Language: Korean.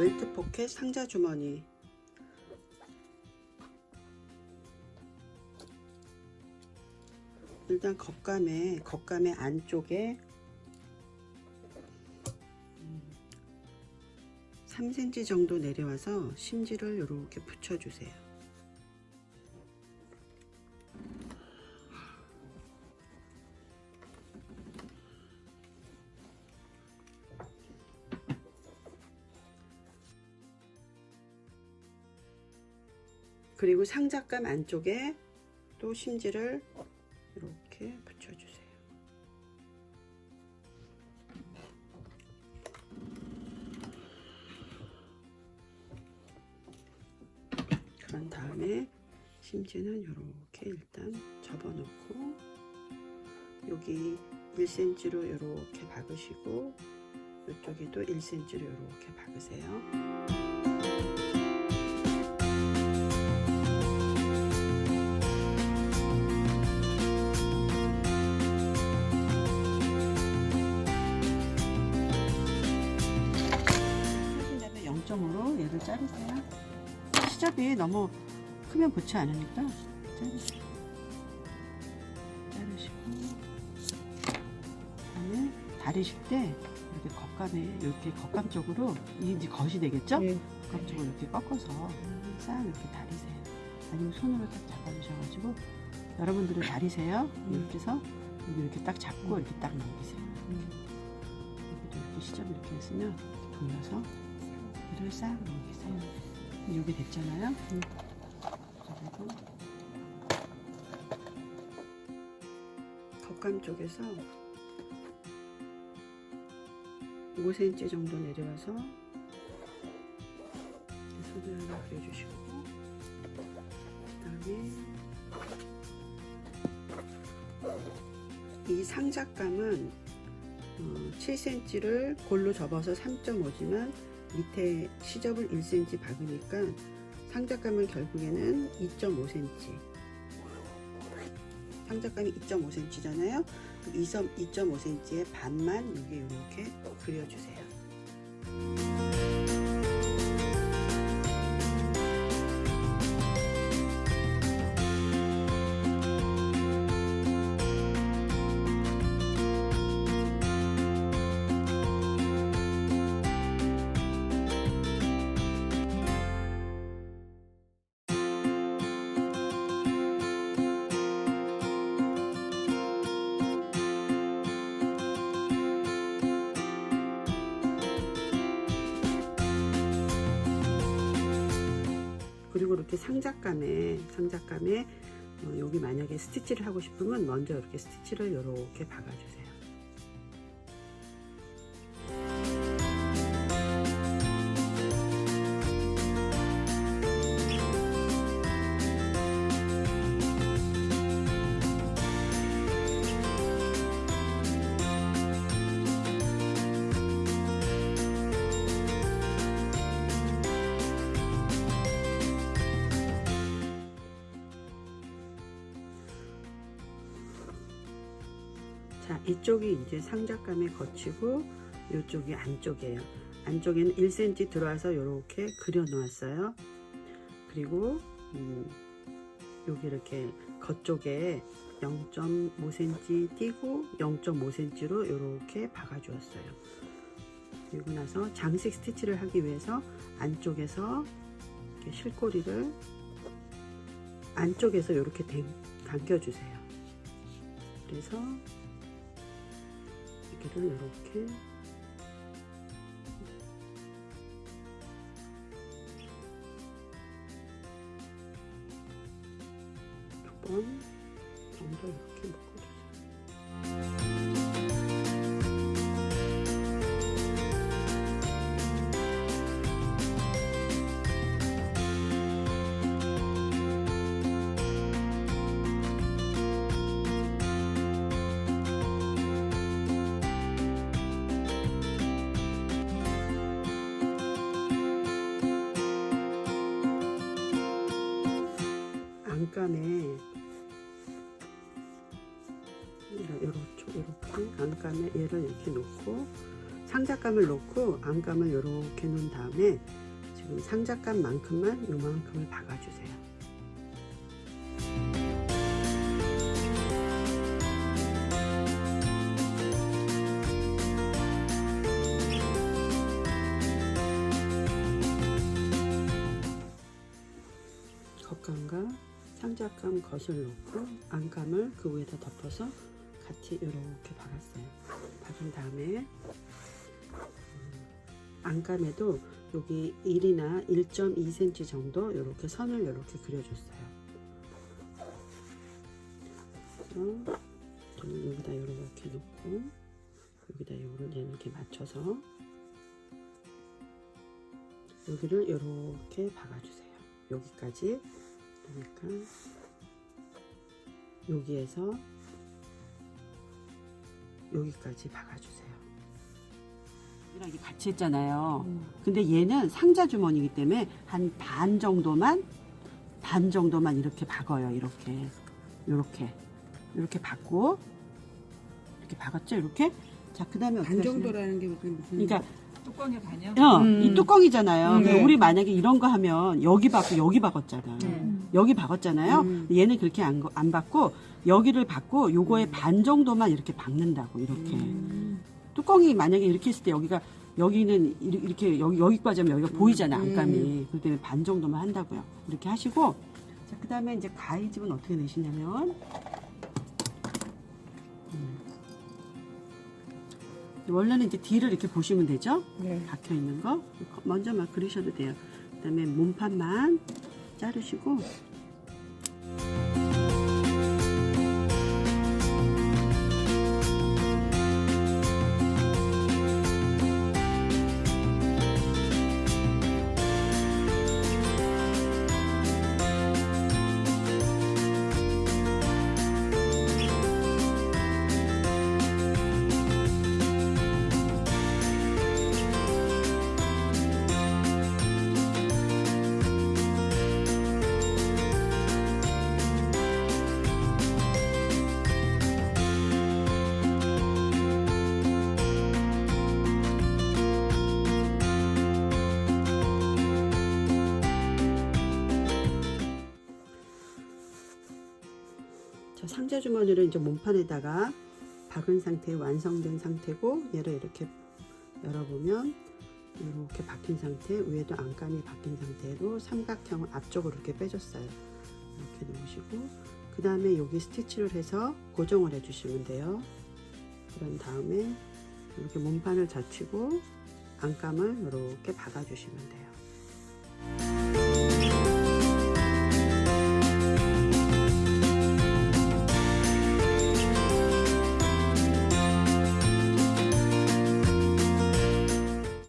웰트 포켓 상자 주머니 일단 겉감에 겉감의 안쪽에 음, 3cm 정도 내려와서 심지를 이렇게 붙여주세요. 그리고 상자감 안쪽에 또 심지를 이렇게 붙여주세요. 그런 다음에 심지는 이렇게 일단 접어놓고 여기 1cm로 이렇게 박으시고 이쪽에도 1cm로 이렇게 박으세요. 0점으로 얘를 자르세요. 시접이 너무 크면 좋지 않으니까 자르세요. 자르시고 그다음에 다리실 때 이렇게 겉감에 이렇게 겉감 쪽으로 이제 겉이 되겠죠? 네. 겉감 쪽으로 이렇게 꺾어서 싹 이렇게 다리세요. 아니면 손으로 딱 잡아주셔가지고 여러분들은 다리세요. 이렇게 해서 이렇게 딱 잡고 이렇게 딱 넘기세요. 여기도 이렇게 시접 이렇게 했으면 돌려서 이를 싹 넘기세요. 여기 됐잖아요. 그리고 겉감 쪽에서 5cm 정도 내려와서 손을 그려주시고 그 다음에 이 상작감은 어, 7cm를 골로 접어서 3.5지만 밑에 시접을 1cm 박으니까 상작감은 결국에는 2.5cm 상작감이 2.5cm잖아요. 2.5cm의 반만 여기 이렇게 그려주세요 그리고 이렇게 상작감에 상작감에 어, 여기 만약에 스티치를 하고 싶으면 먼저 이렇게 스티치를 이렇게 박아주세요. 자, 이쪽이 이제 상작감에 거치고 이쪽이 안쪽이에요. 안쪽에는 1cm 들어와서 이렇게 그려 놓았어요. 그리고 음, 여기 이렇게 겉쪽에 0.5cm 띄고 0.5cm로 이렇게 박아 주었어요. 그리고 나서 장식 스티치를 하기 위해서 안쪽에서 이렇게 실꼬리를 안쪽에서 이렇게 당겨 주세요. 그래서 여기를 이렇게 두 번 정도 이렇게 묶어주세요. 안감에 이렇게 이렇게 안감에 얘를 이렇게 놓고 상자감을 놓고 안감을 이렇게 놓은 다음에 지금 상자감만큼만 요만큼을 박아주세요. 상자감 겉을 놓고 안감을 그 위에다 덮어서 같이 이렇게 박았어요. 박은 다음에 음, 안감에도 여기 1이나 1.2cm 정도 이렇게 선을 이렇게 그려줬어요. 그래서 저는 여기다 이렇게 놓고 여기다 요를 이렇게 맞춰서 여기를 이렇게 박아주세요. 여기까지 그러니까 여기에서 여기까지 박아주세요. 이랑 이게 같이 했잖아요. 근데 얘는 상자 주머니이기 때문에 한 반 정도만 반 정도만 이렇게 박아요. 이렇게 이렇게 이렇게 박고 이렇게 박았죠. 이렇게 자 그다음에 어떻게 반 정도라는 게 무슨 그러니까 뚜껑이 반이요? 어, 음. 이 뚜껑이잖아요. 음, 네. 우리 만약에 이런 거 하면 여기 박고 여기 박았잖아. 네. 여기 박았잖아요. 음. 얘는 그렇게 안, 거- 안 박고 여기를 박고 요거의 음. 반 정도만 이렇게 박는다고 이렇게. 음. 뚜껑이 만약에 이렇게 했을 때 여기가 여기는 이- 이렇게 여기 여기까지 하면 여기가 보이잖아 음. 안감이 그렇기 때문에 반 정도만 한다고요 이렇게 하시고 자 그다음에 이제 가위집은 어떻게 내시냐면 음. 원래는 이제 뒤를 이렇게 보시면 되죠 네. 박혀 있는 거 먼저 막 그리셔도 돼요 그다음에 몸판만 자르시고 상자 주머니를 이제 몸판에다가 박은 상태 완성된 상태고 얘를 이렇게 열어보면 이렇게 박힌 상태 위에도 안감이 박힌 상태로 삼각형을 앞쪽으로 이렇게 빼줬어요. 이렇게 놓으시고 그 다음에 여기 스티치를 해서 고정을 해주시면 돼요. 그런 다음에 이렇게 몸판을 젖히고 안감을 이렇게 박아주시면 돼요